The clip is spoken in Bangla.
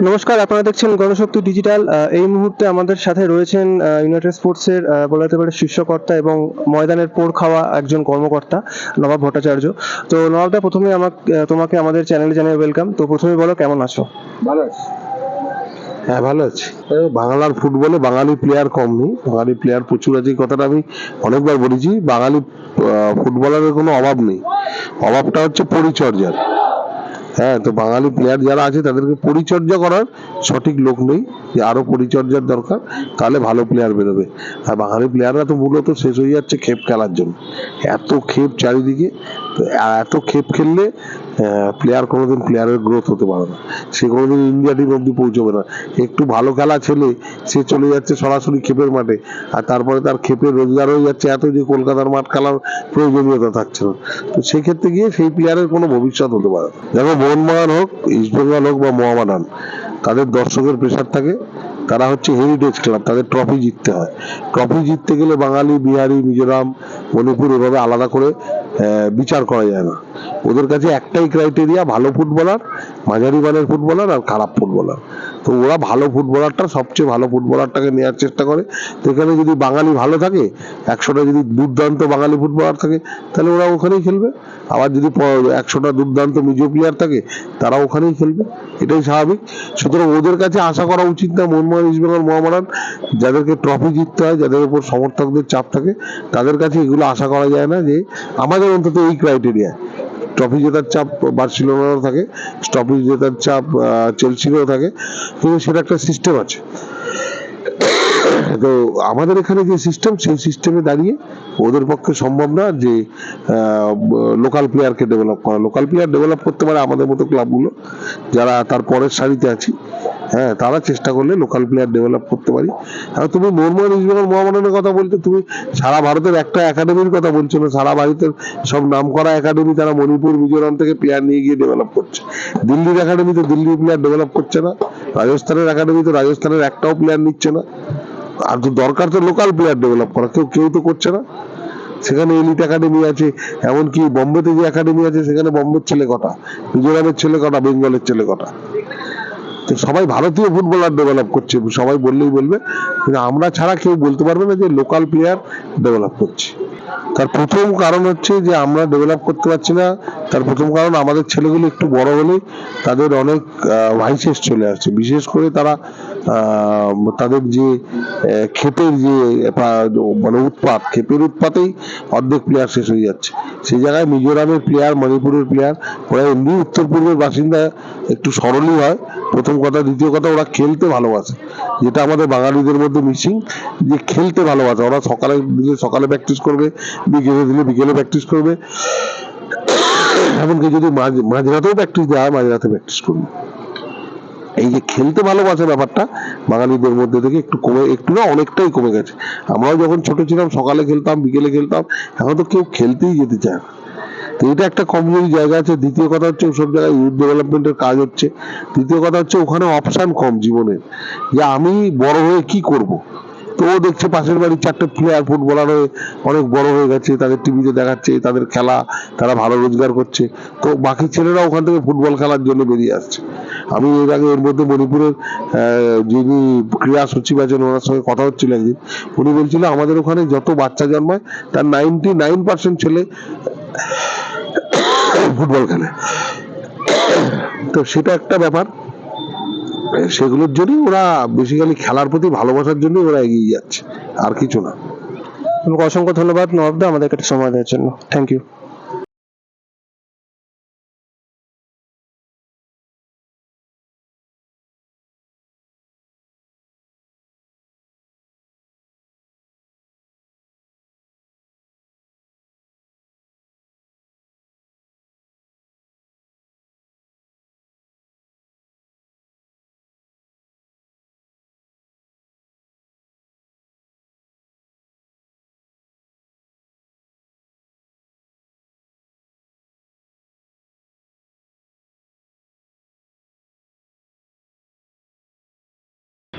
নমস্কার আপনারা দেখছেন গণশক্তি ডিজিটাল। এই মুহূর্তে আমাদের সাথে রয়েছেন ইউনাইটেড স্পোর্টসের বলা যেতে পারে শীর্ষকর্তা এবং ময়দানের পোড় খাওয়া একজন কর্মকর্তা নবাব ভট্টাচার্য। তো নবাবদা প্রথমে আমাকে তোমাকে আমাদের চ্যানেলে জানিয়ে ওয়েলকাম তো প্রথমে বলো কেমন আছো? ভালো আছি। হ্যাঁ ভালো আছি। এ, বাংলার ফুটবলে বাঙালি প্লেয়ার কম নেই। বাঙালি প্লেয়ার প্রচুর আছে কথাটা আমি অনেকবার বলেছি। বাঙালি ফুটবলারের কোনো অভাব নেই। অভাবটা হচ্ছে পরিচর্যার। হ্যাঁ তো বাঙালি প্লেয়ার যারা আছে তাদেরকে পরিচর্যা করার সঠিক লোক নেই, যে আরও পরিচর্যার দরকার, তাহলে ভালো প্লেয়ার বেরোবে। আর বাঙালি প্লেয়াররা তো মূলত শেষ হয়ে যাচ্ছে খেপ খেলার জন্য। এত খেপ চারিদিকে তো এত খেপ খেললে প্লেয়ার কোনোদিন প্লেয়ারের গ্রোথ হতে পারে না। সে কোনোদিন ইন্ডিয়া টিম অব্দি পৌঁছবে না। একটু ভালো খেলা ছেলে, সে চলে যাচ্ছে সরাসরি খেপের মাঠে। আর তারপরে তার খেপের রোজগার হয়ে যাচ্ছে, এত যে কলকাতার মাঠ খেলার প্রয়োজনীয়তা থাকছে না। তো সেক্ষেত্রে গিয়ে সেই প্লেয়ারের কোনো ভবিষ্যৎ হতে পারে। দেখো মোহনবাগান হোক ইস্টবেঙ্গল হোক বা মোহামেডান, তাদের দর্শকের প্রেশার থাকে। তারা হচ্ছে হেরিটেজ ক্লাব তাদের ট্রফি জিততে হয়। ট্রফি জিততে গেলে বাঙালি, বিহারি, মিজোরাম, মণিপুর এভাবে আলাদা করে বিচার করা যায় না। ওদের কাছে একটাই ক্রাইটেরিয়া ভালো ফুটবলার মাঝারি মানের ফুটবলার আর খারাপ ফুটবলার তো ওরা ভালো ফুটবলারটা সবচেয়ে ভালো ফুটবলারটাকে নেওয়ার চেষ্টা করে। তো এখানে যদি বাঙালি ভালো থাকে, একশোটা যদি দুর্দান্ত বাঙালি ফুটবলার থাকে, তাহলে ওরা ওখানেই খেলবে। আবার যদি একশোটা দুর্দান্ত মিজো প্লেয়ার থাকে তারা ওখানেই খেলবে। এটাই স্বাভাবিক। সুতরাং ওদের কাছে আশা করা উচিত না মোহনবাগান ইস্টবেঙ্গল মোহামেডান যাদেরকে ট্রফি জিততে হয়, যাদের উপর সমর্থকদের চাপ থাকে, তাদের কাছে এগুলো আশা করা যায় না যে আমাদের অন্তত এই ক্রাইটেরিয়া ট্রফি জেতার চাপ বার্সেলোনারও থাকে ট্রফি জেতার চাপ চেলসিরও থাকে, কিন্তু সেটা একটা সিস্টেম আছে। তো আমাদের এখানে যে সিস্টেম সেই সিস্টেমে দাঁড়িয়ে ওদের পক্ষে সম্ভব না যে লোকাল প্লেয়ারকে ডেভেলপ করা। লোকাল প্লেয়ার ডেভেলপ করতে পারে আমাদের মতো ক্লাবগুলো যারা তার পরের সারিতে আছি। হ্যাঁ তারা চেষ্টা করলে লোকাল প্লেয়ার ডেভেলপ করতে পারি। আর তুমি মোহাম্মদ ইসবেঙ্গল মোহামেডানের কথা বলছো, তুমি সারা ভারতের একটা একাডেমির কথা বলছো না, সারা ভারতের সব নামকরা একাডেমি তারা মণিপুর, মিজোরাম থেকে প্লেয়ার নিয়ে গিয়ে ডেভেলপ করছে। দিল্লির একাডেমি তো দিল্লির প্লেয়ার ডেভেলপ করছে না, রাজস্থানের একাডেমি তো রাজস্থানের একটাও প্লেয়ার নিচ্ছে না। আর তো দরকার তো লোকাল প্লেয়ার ডেভেলপ করা, কেউ কেউ তো করছে না। সেখানে এলিট একাডেমি আছে, এমনকি বম্বেতে যে একাডেমি আছে, সেখানে বম্বের ছেলে কটা, মিজোরামের ছেলে কটা, বেঙ্গলের ছেলে কটা। তো সবাই ভারতীয় ফুটবলার ডেভেলপ করছে, সবাই বললেই বলবে। কিন্তু আমরা ছাড়া কেউ বলতে পারবে না যে লোকাল প্লেয়ার ডেভেলপ করছে। তার প্রথম কারণ হচ্ছে যে আমরা ডেভেলপ করতে পারছি না তার প্রথম কারণ আমাদের ছেলেগুলো একটু বড় হলে তাদের অনেক ভাইসেস চলে আসছে। বিশেষ করে তারা তাদের যে আহ, ক্ষেপের যে মানে উৎপাত ক্ষেপের উৎপাতেই অর্ধেক প্লেয়ার শেষ হয়ে যাচ্ছে। সেই জায়গায় মিজোরামের প্লেয়ার মণিপুরের প্লেয়ার ওরা এমনি উত্তর পূর্বের বাসিন্দা একটু সরলই হয়। প্রথম কথা দ্বিতীয় কথা ওরা খেলতে ভালোবাসে। যেটা আমাদের বাঙালিদের মধ্যে মিসিং যে খেলতে ভালোবাসে। ওরা সকালে দিলে সকালে প্র্যাকটিস করবে বিকেলে দিলে বিকেলে প্র্যাকটিস করবে। এমনকি যদি মাঝরাতেও প্র্যাকটিস দেওয়া হয়, মাঝরাতে প্র্যাকটিস করবে এই যে খেলতে ভালোবাসে ব্যাপারটা বাঙালিদের মধ্যে থেকে একটু কমে, একটু না অনেকটাই কমে গেছে। আমরাও যখন ছোট ছিলাম, সকালে খেলতাম, বিকেলে খেলতাম, এখন তো কেউ খেলতেই যেতে চায় না। তো এটা একটা কমজোরি জায়গা আছে। দ্বিতীয় কথা হচ্ছে ওসব জায়গায় ইউথ ডেভেলপমেন্টের কাজ হচ্ছে। তৃতীয় কথা হচ্ছে ওখানে অপশন কম জীবনের। যে আমি বড় হয়ে কি করব? তো ও দেখছে পাশের বাড়ির চারটে প্লেয়ার ফুটবলার হয়ে অনেক বড় হয়ে গেছে, তাদের টিভিতে দেখাচ্ছে, তাদের খেলা, তারা ভালো রোজগার করছে। তো বাকি ছেলেরা ওখান থেকে ফুটবল খেলার জন্য বেরিয়ে আসছে। আমি এর আগে এর মধ্যে মণিপুরের যিনি ক্রীড়া সচিব আছেন, ওনার সঙ্গে কথা হচ্ছিল একদিন। উনি বলছিল, আমাদের ওখানে যত বাচ্চা জন্মায়, তার নাইনটি নাইন পার্সেন্ট ছেলে ফুটবল খেলে। তো সেটা একটা ব্যাপার। সেগুলোর জন্যই ওরা বেসিক্যালি খেলার প্রতি ভালোবাসার জন্যই ওরা এগিয়ে যাচ্ছে, আর কিছু না। অসংখ্য ধন্যবাদ নবাবদা আমাদের কাছে সময় দেওয়ার জন্য। Thank you